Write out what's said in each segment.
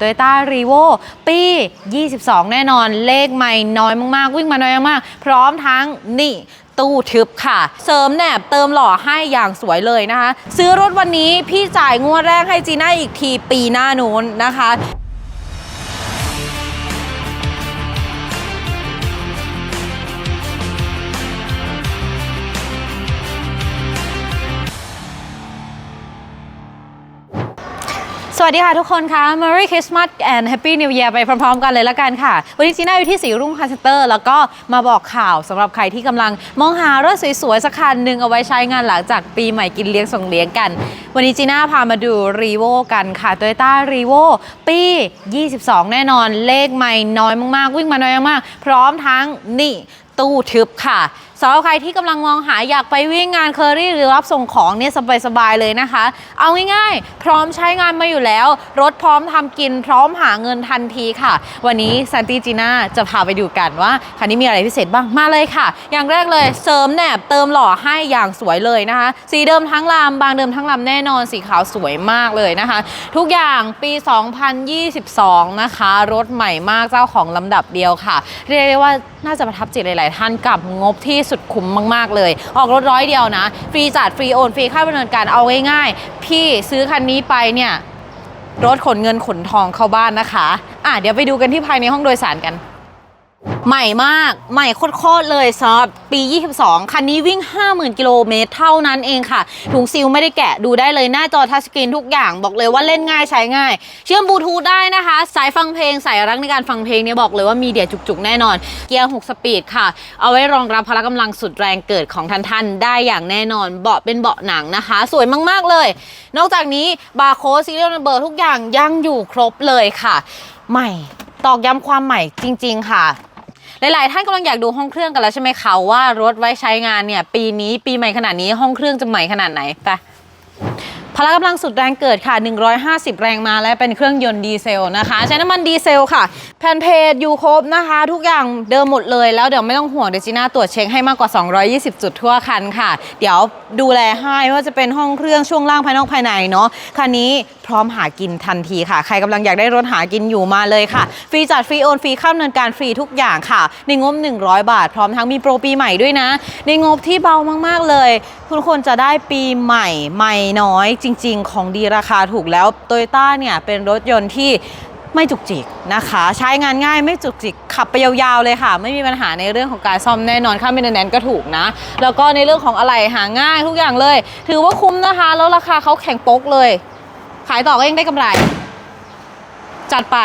โตโยต้ารีโวปี 22 แน่นอนเลขไม่น้อยมากๆ วิ่งมาน้อยมาก พร้อมทั้งนี่ตู้ทึบค่ะ เสริมแหนบเติมหล่อให้อย่างสวยเลยนะคะ ซื้อรถวันนี้พี่จ่ายงวดแรกให้จีน่าอีกทีปีหน้านู้นนะคะ สวัสดีค่ะทุกคนคะ Merry Christmas and Happy New Year ไปพร้อมๆกันเลยละกันค่ะ วันนี้จีน่าอยู่ที่สีรุ่งคาสเซนเตอร์ แล้วก็มาบอกข่าวสำหรับใครที่กำลังมองหารถสวยๆ สักคันหนึ่งเอาไว้ใช้งานหลังจากปีใหม่กินเลี้ยงส่งเลี้ยงกัน วันนี้จีน่าพามาดู r e v o กันค่ะ Toyota r e v o ปี 22 แน่นอนเลขไม่น้อยมากๆ วิ่งมาน้อยมากๆ พร้อมทั้งนี่ตู้ทึบค่ะสำหรับใครที่กำลังมองหาอยากไปวิ่งงานเคอรี่หรือรับส่งของเนี่ยสบายๆเลยนะคะ เอาง่ายๆ พร้อมใช้งานมาอยู่แล้ว รถพร้อมทำกิน พร้อมหาเงินทันทีค่ะ วันนี้ซันติจีน่าจะพาไปดูกันว่าคันนี้มีอะไรพิเศษบ้างมาเลยค่ะ อย่างแรกเลยเสริมแหนบเติมหล่อให้อย่างสวยเลยนะคะ สีเดิมทั้งลำบางเดิมทั้งลำแน่นอนสีขาวสวยมากเลยนะคะ ทุกอย่างปี 2022 นะคะ รถใหม่มากเจ้าของลำดับเดียวค่ะ เรียกได้ว่าน่าจะประทับจิตหลาย ๆ ท่านกับงบที่สุดคุ้มมาก ๆ เลย ออกรถร้อยเดียวนะ ฟรีจัดฟรีโอน ฟรีค่าดำเนินการเอาง่าย ๆ พี่ซื้อคันนี้ไปเนี่ยรถขนเงินขนทองเข้าบ้านนะคะ อะเดี๋ยวไปดูกันที่ภายในห้องโดยสารกัน ใหม่มากใหม่โคตรๆเลยสำหรับปี 22 คันนี้วิ่ง 50,000 กิโลเมตรเท่านั้นเองค่ะ ถุงซิลไม่ได้แกะดูได้เลยหน้าจอทัชสกรีนทุกอย่างบอกเลยว่าเล่นง่ายใช้ง่าย เชื่อมบลูทูธได้นะคะ สายฟังเพลงสายรักในการฟังเพลงเนี่ยบอกเลยว่ามีเดียจุกๆ แน่นอน เกียร์ 6 สปีดค่ะ เอาไว้รองรับพละกำลังสุดแรงเกิดของท่านๆได้อย่างแน่นอน เบาะเป็นเบาะหนังนะคะ สวยมากๆเลย นอกจากนี้บาร์โค้ดซีเรียลนัมเบอร์ทุกอย่างยังอยู่ครบเลยค่ะ ใหม่ตอกย้ำความใหม่จริง ๆ ค่ะ หลายๆท่านกำลังอยากดูห้องเครื่องกันแล้วใช่ไหมคะว่ารถไว้ใช้งานเนี่ยปีนี้ปีใหม่ขนาดนี้ห้องเครื่องจะใหม่ขนาดไหนไปพละกำลังสุดแรงเกิดค่ะ 150 แรงมาและเป็นเครื่องยนต์ดีเซลนะคะ ใช้น้ำมันดีเซลค่ะ แผ่นเพจอยู่ครบนะคะ ทุกอย่างเดิมหมดเลย แล้วเดี๋ยวไม่ต้องห่วงเดี๋ยวจีน่าตรวจเช็คให้มากกว่า 220 จุดทั่วคันค่ะ เดี๋ยวดูแลให้ว่าจะเป็นห้องเครื่องช่วงล่างภายนอกภายในเนาะคันนี้ พร้อมหากินทันทีค่ะ ใครกำลังอยากได้รถหากินอยู่มาเลยค่ะ ฟรีจัดฟรีโอนฟรีข้าดำเนินการฟรีทุกอย่างค่ะ ในงบ 100 บาท พร้อมทั้งมีโปรปีใหม่ด้วยนะ ในงบที่เบามากๆเลย คุณควรจะได้ปีใหม่ใหม่น้อยจริง ๆ ของดีราคาถูกแล้วโตโยต้าเนี่ยเป็นรถยนต์ที่ไม่จุกจิกนะคะ ใช้งานง่ายไม่จุกจิกขับไปยาวๆเลยค่ะ ไม่มีปัญหาในเรื่องของการซ่อมแน่นอนค่าเมนเทนแนนก็ถูกนะ แล้วก็ในเรื่องของอะไรหาง่ายทุกอย่างเลย ถือว่าคุ้มนะคะ แล้วราคาเขาแข่งโป๊กเลย ขายต่อก็ยังได้กำไร จัดไป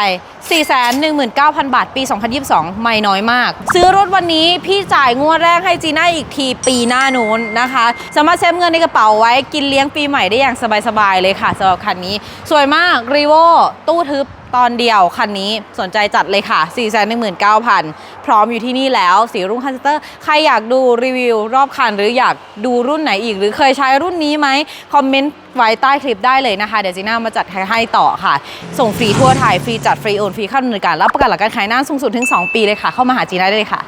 419,000 บาท ปี 2022 ไม่น้อยมาก ซื้อรถวันนี้พี่จ่ายงวดแรกให้จีน่าอีกทีปีหน้านู้นนะคะ สามารถเซฟเงินในกระเป๋าไว้กินเลี้ยงปีใหม่ได้อย่างสบายๆเลยค่ะสำหรับคันนี้ สวยมากรีโวตู้ทึบ ตอนเดียวคันนี้สนใจจัดเลยค่ะ 419,000 พร้อมอยู่ที่นี่แล้วสีรุ่งคันเตอร์ ใครอยากดูรีวิวรอบคันหรืออยากดูรุ่นไหนอีก หรือเคยใช้รุ่นนี้ไหมคอมเมนต์ไว้ใต้คลิปได้เลยนะคะ เดี๋ยวจีน่ามาจัดให้ใหต่อค่ะ ส่งฟรีทั่วไทยฟรีจัดฟรีโอนฟรีเข้าดำเนินการรับประกันหลักการขายหน้าสูงสุดถึง 2 ปีเลยค่ะ เข้ามาหาจีน่าได้เลยค่ะ